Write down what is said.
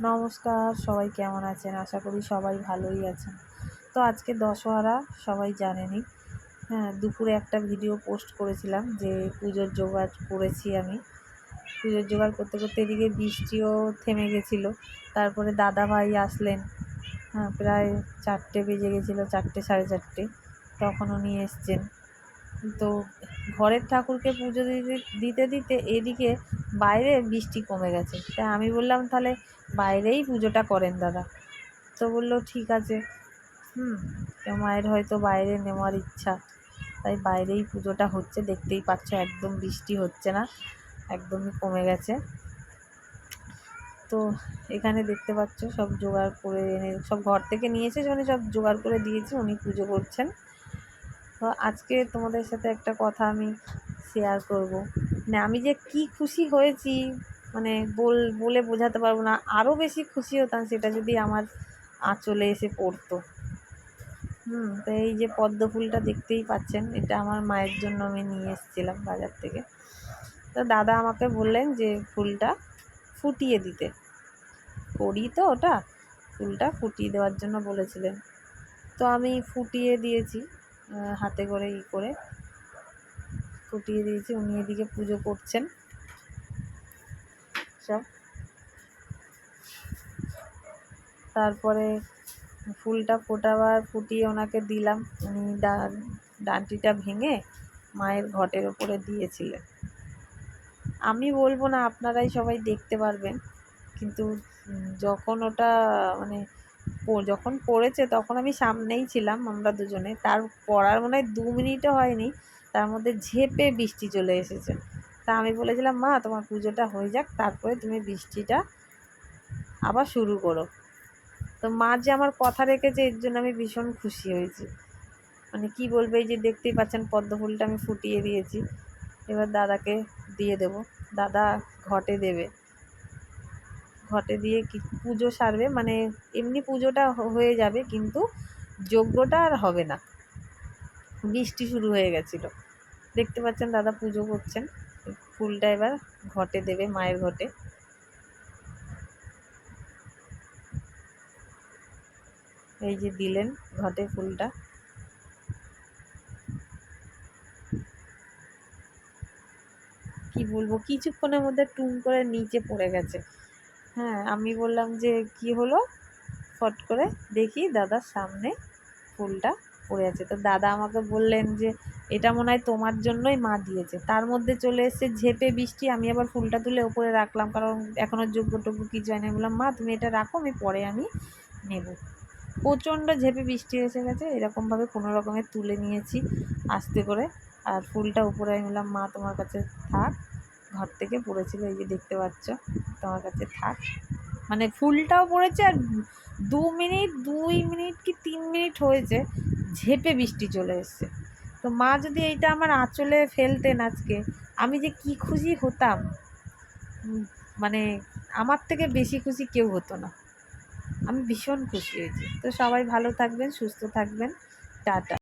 নমস্কার, সবাই কেমন আছেন? আশা করি সবাই ভালোই আছেন। তো আজকে দশহরা, সবাই জানেনই। হ্যাঁ দুপুরে একটা ভিডিও পোস্ট করেছিলাম যে পুজোর জোগাড় করেছি আমি। পুজোর জোগাড় করতে করতে এদিকে বৃষ্টিও থেমে গেছিল। তারপরে দাদা ভাই আসলেন। হ্যাঁ প্রায় চারটে বেজে গেছিল, চারটে সাড়ে চারটে। তখন উনি এসছেন। তো ঘরের ঠাকুরকে পুজো দিতে দিতে দিতে এদিকে বাইরে বৃষ্টি কমে গেছে। তাই আমি বললাম, তাহলে বাইরেই পুজোটা করেন দাদা। তো বলল, ঠিক আছে। হুম মায়ের হয়তো বাইরে নেওয়ার ইচ্ছা। তাই বাইরেই পুজোটা হচ্ছে, দেখতেই পাচ্ছ একদম বৃষ্টি হচ্ছে না, একদমই কমে গেছে। তো এখানে দেখতে পাচ্ছ, সব জোগাড় করে এনে, সব ঘর থেকে নিয়েছে মানে সব জোগাড় করে দিয়েছে, উনি পুজো করছেন। তো আজকে তোমাদের সাথে একটা কথা আমি শেয়ার করব। মানে আমি যে কি খুশি হয়েছি মানে বল, বলে বোঝাতে পারব না। আরও বেশি খুশি হতাম সেটা যদি আমার আঁচলে এসে পড়তো। হুম, তো এই যে পদ্ম ফুলটা দেখতেই পাচ্ছেন, এটা আমার মায়ের জন্য আমি নিয়ে এসেছিলাম বাজার থেকে। তো দাদা আমাকে বললেন যে ফুলটা ফুটিয়ে দিতে। করি তো ওটা, ফুলটা ফুটিয়ে দেওয়ার জন্য বলেছিলেন। তো আমি ফুটিয়ে দিয়েছি হাতে করে ই করে। ফুটিয়ে দিয়েছি। উনি এদিকে পুজো করছেন। সব। তারপরে ফুলটা ফোটাবার ফুটিয়ে ওনাকে দিলাম। উনি ডাঁটিটা ভেঙে মায়ের ঘটের ওপরে দিয়েছিলেন। আমি বলব না, আপনারাই সবাই দেখতে পারবেন। কিন্তু যখন ওটা মানে যখন পড়েছে তখন আমি সামনেই ছিলাম আমরা দুজনে। তার পড়ার মনে হয় দু মিনিটও হয়নি। তার মধ্যে ঝেপে বৃষ্টি চলে এসেছে। তা আমি বলেছিলাম, মা, তোমার পুজোটা হয়ে যাক, তারপরে তুমি বৃষ্টিটা আবার শুরু করো। তো মা যে আমার কথা রেখেছে, এর জন্য আমি ভীষণ খুশি হয়েছি। মানে কি বলবে, এই যে দেখতেই পাচ্ছেন পদ্ম ফুলটা আমি ফুটিয়ে দিয়েছি। এবার দাদাকে দিয়ে দেব। দাদা ঘটে দেবে। ঘটে দিয়ে কি পুজো সারবে মানে এমনি পুজোটা হয়ে যাবে, কিন্তু যজ্ঞটা আর হবে না। বৃষ্টি শুরু হয়ে গেছিল। দেখতে পাচ্ছেন দাদা পুজো করছেন। ফুলটা এবার ঘটে দেবে, মায়ের ঘটে। এই যে দিলেন ঘটে ফুলটা। কি বলব, কিছুক্ষণের মধ্যে টুম করে নিচে পড়ে গেছে। হ্যাঁ আমি বললাম যে কি হলো? ফট করে দেখি দাদার সামনে ফুলটা। পড়ে আছে। তো দাদা আমাকে বললেন যে, এটা মনে হয় তোমার জন্যই মা দিয়েছে। তার মধ্যে চলে এসছে ঝেপে বৃষ্টি, আমি আবার ফুলটা তুলে ওপরে রাখলাম, কারণ এখনও যোগ্য টোগ্য কিছু হয়নি বললাম, মা, তুমি এটা রাখো, আমি পরে আমি নেব। প্রচণ্ড ঝেপে বৃষ্টি এসে গেছে, এরকমভাবে কোনো রকমের তুলে নিয়েছি আস্তে করে। আর ফুলটা উপরে, আমি বললাম, মা, তোমার কাছে থাক। ঘর থেকে পড়েছিল, এই যে দেখতে পাচ্ছ, তোমার কাছে থাক। মানে ফুলটাও পড়েছে, আর দু মিনিট, দুই মিনিট কি তিন মিনিট হয়েছে ঝেপে বৃষ্টি চলে এসছে। তো মা যদি এইটা আমার আঁচলে ফেলতেন আজকে, আমি যে কি খুশি হতাম? মানে আমার থেকে বেশি খুশি কেউ হতো না। আমি ভীষণ খুশি হয়েছি। তো সবাই ভালো থাকবেন, সুস্থ থাকবেন। টাটা।